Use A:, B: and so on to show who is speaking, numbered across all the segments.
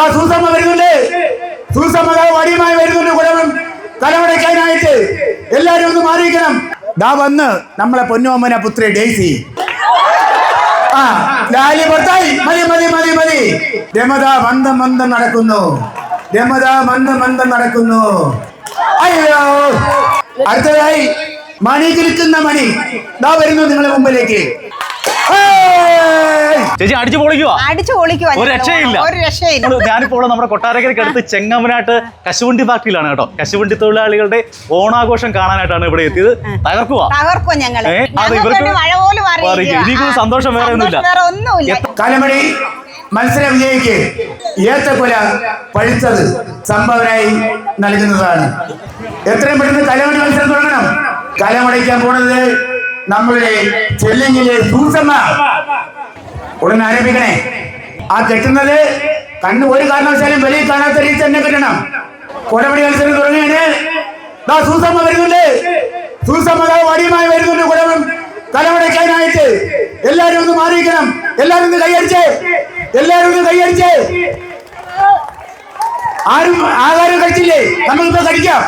A: ദാ സൂസമ്മ വരുന്നുണ്ട്. സൂസമ്മ വടിയുമായി വരുന്നുണ്ട് കുടവൻ. കലമടയ്ക്കാനായിട്ട് എല്ലാരും ഒന്ന് മാറിയിരിക്കണം. ദാ വന്ന് നമ്മളെ പൊന്നുമ്മന പുത്രി ഡേസി ആ ലാലി പുറത്തായി. മതി മതി മതി മതി. രമത മന്ദം മന്ദം നടക്കുന്നു. രമത മന്ദം മന്ദം നടക്കുന്നു. അയ്യോ. അടുത്തതായി മണി കിളിക്കുന്ന മണി. ദാ വരുന്നു നിങ്ങളുടെ മുമ്പിലേക്ക്!
B: ചേച്ചി അടിച്ചു പൊളിക്കുവാ?
C: അടിച്ചു പൊളിക്കുവാ
B: ഒരു. രക്ഷയില്ല.
C: ഒരു രക്ഷയില്ല.
B: ഞാനിപ്പോൾ നമ്മുടെ കൊട്ടാരക്കരയ്ക്ക് അടുത്ത് ചെങ്ങമനാട്ട് കശുവണ്ടി ഫാക്ടറിയിലാണ് കേട്ടോ. കശുവണ്ടി തൊഴിലാളികളുടെ ഓണാഘോഷം കാണാനായിട്ടാണ് ഇവിടെ എത്തിയത്. തകർക്കുക
C: തകർക്കും ഞങ്ങൾ
B: സന്തോഷം വേറെ ഒന്നുമില്ല.
A: കാലമണി മത്സര വിജയിക്ക്. ഏത്തക്കൊല പഴുത്തത് സംഭാവനയായി നൽകുന്നതാണ്. എത്രയും പെട്ടെന്ന് കലമണി മത്സരം തുടങ്ങണം. കലമടയ്ക്കാൻ പോണത് നമ്മുടെ ചെല്ലിങ്ങിലെ സൂസമ്മ ഉടനെ ആരംഭിക്കണേ. ആ കെട്ടുന്നത് കണ്ണ് ഒരു കാരണവശാലും വലിയ കാണാത്ത രീതി തന്നെ കെട്ടണം. കുടമണി മത്സരം തുടങ്ങിയാണ് സൂസമ്മ വരുന്നുണ്ട്. സൂസമ്മ വടിയുമായി വരുന്നുണ്ട് കുടവും കലമടയ്ക്കാനായിട്ട് എല്ലാരും ഒന്ന് മാറിയിരിക്കണം. എല്ലാരും ഒന്ന് കൈയടിച്ചേ. എല്ലാരും ഒന്ന് കൈയടിച്ചേ. ആരും ആഹാരം കഴിച്ചില്ലേ? നമുക്കിപ്പോ കഴിക്കാം.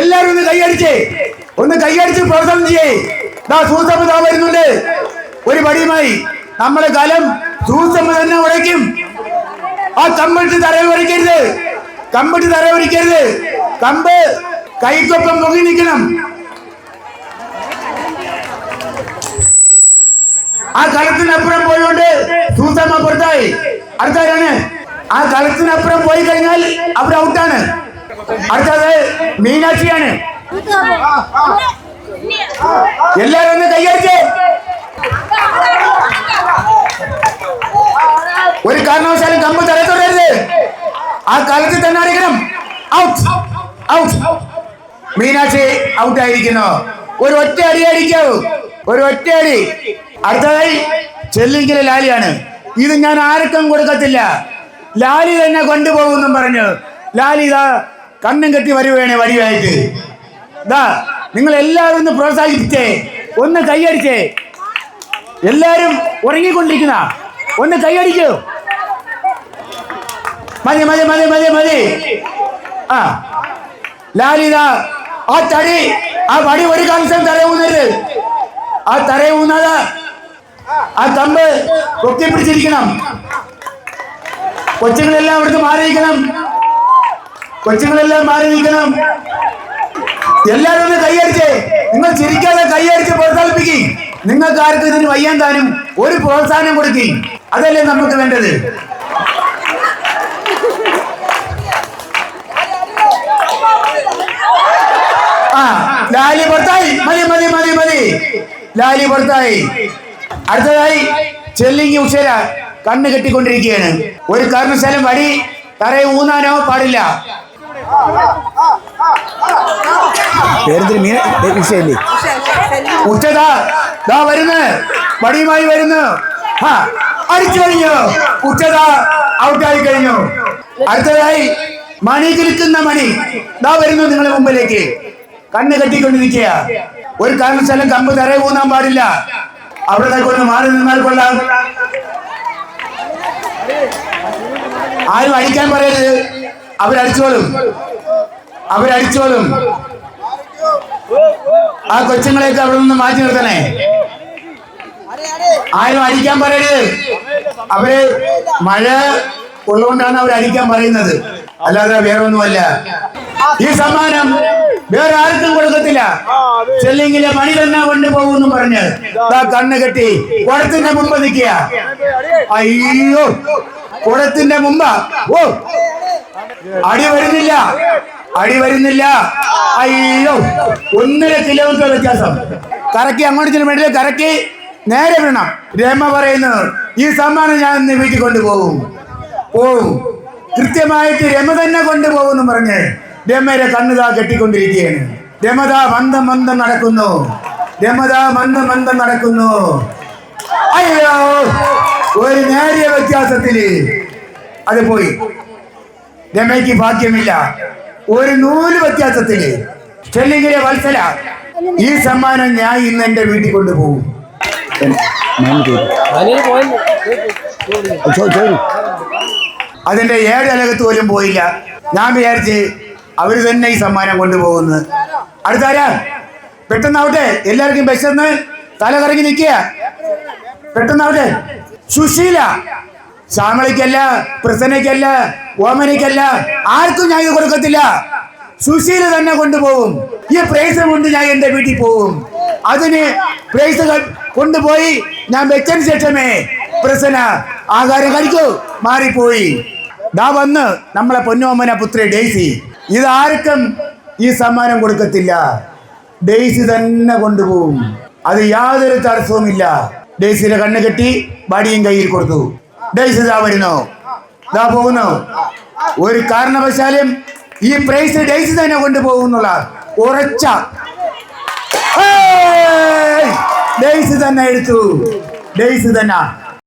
A: എല്ലാരും ഒന്ന് കൈയടിച്ചേ. ഒന്ന് കൈയടിച്ച് പ്രോത്സാഹനം ചെയ്യേ. ദാ വരുന്നുണ്ട്. ഒരു പടിയുമായി. നമ്മുടെ കലം സൂസമ്മ തന്നെ ഉടയ്ക്കും ആ കമ്പിട്ട് തറയിൽ ഉരയ്ക്കരുത്. കമ്പിട്ട് തറയിൽ ഉരയ്ക്കരുത്. കമ്പ് കൈക്കൊപ്പം മുങ്ങി നിൽക്കണം. ആ കളത്തിനപ്പുറം പോയോണ്ട് സൂസമ്മ പുറത്തായി. അടുത്തവരാണ് ആ കളത്തിനപ്പുറം പോയി കഴിഞ്ഞാൽ അവർ ഔട്ടാണ്. അടുത്തത് മീനാക്ഷിയാണ്. എല്ലാരും ഒന്ന് കൈയടിച്ചേ. ഒരു കാരണവശാലും കമ്പ് തലത്തൊടരുത് ആ കാലത്തിൽ തന്നെ അടിക്കണം ഔട്ട് ഔട്ട് മീനാക്ഷി ഔട്ട് ആയിരിക്കുന്നു. ഒരു ഒറ്റ അടി അടിക്കാവൂ ഒരു ഒറ്റ അടി. അടുത്തതായി ചെല്ലിങ്കിലെ ലാലിയാണ്. ഇത് ഞാൻ ആർക്കും കൊടുക്കത്തില്ല. ലാലി തന്നെ കൊണ്ടുപോകുമെന്നും പറഞ്ഞു. ലാലി ഇതാ കണ്ണും കെട്ടി വരുവാണ് വരുവായിട്ട് ഇതാ. നിങ്ങൾ എല്ലാവരും ഒന്ന് പ്രോത്സാഹിപ്പിച്ചേ. ഒന്ന് കൈയടിച്ചേ. എല്ലാരും ഉറങ്ങിക്കൊണ്ടിരിക്കുന്ന. ഒന്ന് കൈയടിക്കൂ. മതി മതി മതി മതി മതി. ആ. ലാലിത ആ തടി ആ വടി ഒരു കാലത്തും തറയൂന്നരുത് ആ തറയൂന്നത് ആ തമ്പ് പൊക്കി പിടിച്ചിരിക്കണം. കൊച്ചുങ്ങളെല്ലാം അവിടുന്ന് മാറിയിരിക്കണം. കൊച്ചുങ്ങളെല്ലാം മാറി നിൽക്കണം. എല്ലാവരും ഒന്ന് കൈയടിച്ചേ. നിങ്ങൾ ചിരിക്കാതെ കൈയടിച്ച് പ്രോത്സാഹിപ്പിക്കും. നിങ്ങൾക്ക് ആർക്കും ഇതിന് വയ്യാൻ താനും ഒരു പ്രോത്സാഹനം കൊടുക്കും. അതല്ലേ നമുക്ക് വേണ്ടത്. ആ ലാലി പുറത്തായി. മതി മതി മതി മതി. ലാലി പുറത്തായി. അടുത്തതായി ചെല്ലിങ്ങി ഉഷര കണ്ണ് കെട്ടിക്കൊണ്ടിരിക്കുകയാണ്. ഒരു കാരണശാലം വടി തറയെ ഊന്നാനോ പാടില്ല. പേരെന്തിന് മീന? ഉച്ചയല്ലേ ഉച്ചതാ. ദാ വരുന്നു. വടിയുമായി വരുന്നു. അടിച്ചു കഴിഞ്ഞു. ഉച്ചതാ. ഔട്ടായി കഴിഞ്ഞു. അടുത്തതായി മണി തിരുത്തുന്ന മണി. ദാ വരുന്നു നിങ്ങളുടെ മുമ്പിലേക്ക്. കണ്ണ് കെട്ടിക്കൊണ്ടിരിക്കുക. ഒരു കാരണവശാലും കമ്പ് തറയെ ഊന്നാൻ പാടില്ല. അവിടെ കൊണ്ട് മാറി നിന്നാൽ കൊള്ളാം. ആരും അടിക്കാൻ പറയരുത്. അവരടിച്ചോളും. അവരടിച്ചോളും. ആ കൊച്ചുങ്ങളെയൊക്കെ അവിടെ നിന്ന് മാറ്റി നിർത്തണേ. ആരും അടിക്കാൻ പറയരുത്. അവർ മഴ ഉള്ളതുകൊണ്ടാണ് അവർ അടിക്കാൻ പറയുന്നത്. അല്ലാതെ വേറെ ഒന്നുമല്ല ഈ സമ്മാനം വേറെ ആർക്കും കൊടുക്കത്തില്ല. ചെല്ലെങ്കിലെ മണി തന്നെ കൊണ്ടുപോകുമെന്ന് പറഞ്ഞ്. കണ്ണ് കെട്ടി. കുടത്തിന്റെ മുമ്പ് നിൽക്കുക. അയ്യോ. കുടത്തിന്റെ മുമ്പ്. ഓ. അടി വരുന്നില്ല. അടി വരുന്നില്ല. അയ്യോ ഒന്നര കിലോമീറ്റർ വ്യത്യാസം. കറക്കി അങ്ങോട്ട് ചെല്ലും വേണ്ടി കറക്കി നേരെ വീണം. രമ പറയുന്നു ഈ സമ്മാനം ഞാൻ ഇന്ന് വീട്ടിൽ കൊണ്ടുപോകും. പോവും. കൃത്യമായിട്ട് രമ തന്നെ കൊണ്ടുപോകുമെന്ന് പറഞ്ഞ് രമയുടെ കണ്ണുതാ കെട്ടിക്കൊണ്ടിരിക്കുകയാണ്. രമത മന്ദം മന്ദം നടക്കുന്നു. രമത മന്ദം മന്ദം നടക്കുന്നു. അയ്യോ ഒരു നേരിയ വ്യത്യാസത്തിൽ അത് പോയി. രമയ്ക്ക് ഭാഗ്യമില്ല. ഒരു നൂൽ വ്യത്യാസത്തിൽ ചെല്ലിങ്ങിലെ വത്സല. ഈ സമ്മാനം ഞാൻ ഇന്ന് എന്റെ വീട്ടിൽ കൊണ്ടുപോകും. അതിന്റെ ഏഴലകത്ത് പോലും പോയില്ല. ഞാൻ വിചാരിച്ച് അവർ തന്നെ ഈ സമ്മാനം കൊണ്ടുപോകുന്നു. അടുത്താരാ? പെട്ടെന്നാവട്ടെ. എല്ലാവർക്കും വിശന്ന് തല കറങ്ങി നിൽക്കുക. പെട്ടെന്നാവട്ടെ. സുശീല. ശ്യാമളയ്ക്കല്ല പ്രസന്നയ്ക്കല്ല ഓമനയ്ക്കല്ല ആർക്കും ഞാൻ ഇത് കൊടുക്കത്തില്ല. സുശീല തന്നെ കൊണ്ടുപോകും. ഈ പ്രൈസ് കൊണ്ട് ഞാൻ എന്റെ വീട്ടിൽ പോകും. അതിന് പ്രൈസ് കൊണ്ടുപോയി ഞാൻ വെച്ചതിന് ശേഷമേ പ്രസന്ന ആഹാരം കഴിക്കൂ. മാറിപ്പോയി. ദാ വന്ന് നമ്മളെ പൊന്നോമന പുത്രി ഡെയ്സി. ഇത് ആർക്കും ഈ സമ്മാനം കൊടുക്കത്തില്ല. ഡെയ്സി തന്നെ കൊണ്ടുപോകും. അത് യാതൊരു തടസ്സവുമില്ല. ഡെയ്സിയുടെ കണ്ണ് കെട്ടി വടിയും കയ്യിൽ കൊടുത്തു. ഡെയ്സി ഇതാ വരുന്നു. ഇതാ പോകുന്നു. ഒരു കാരണവശാലും ഈ പ്രൈസ് ഡെയ്സി തന്നെ കൊണ്ടുപോകുന്നുള്ള ഉറച്ച. ഡേയ്സ് തന്നെ എടുത്തു. ഡേയ്സ് തന്നെ.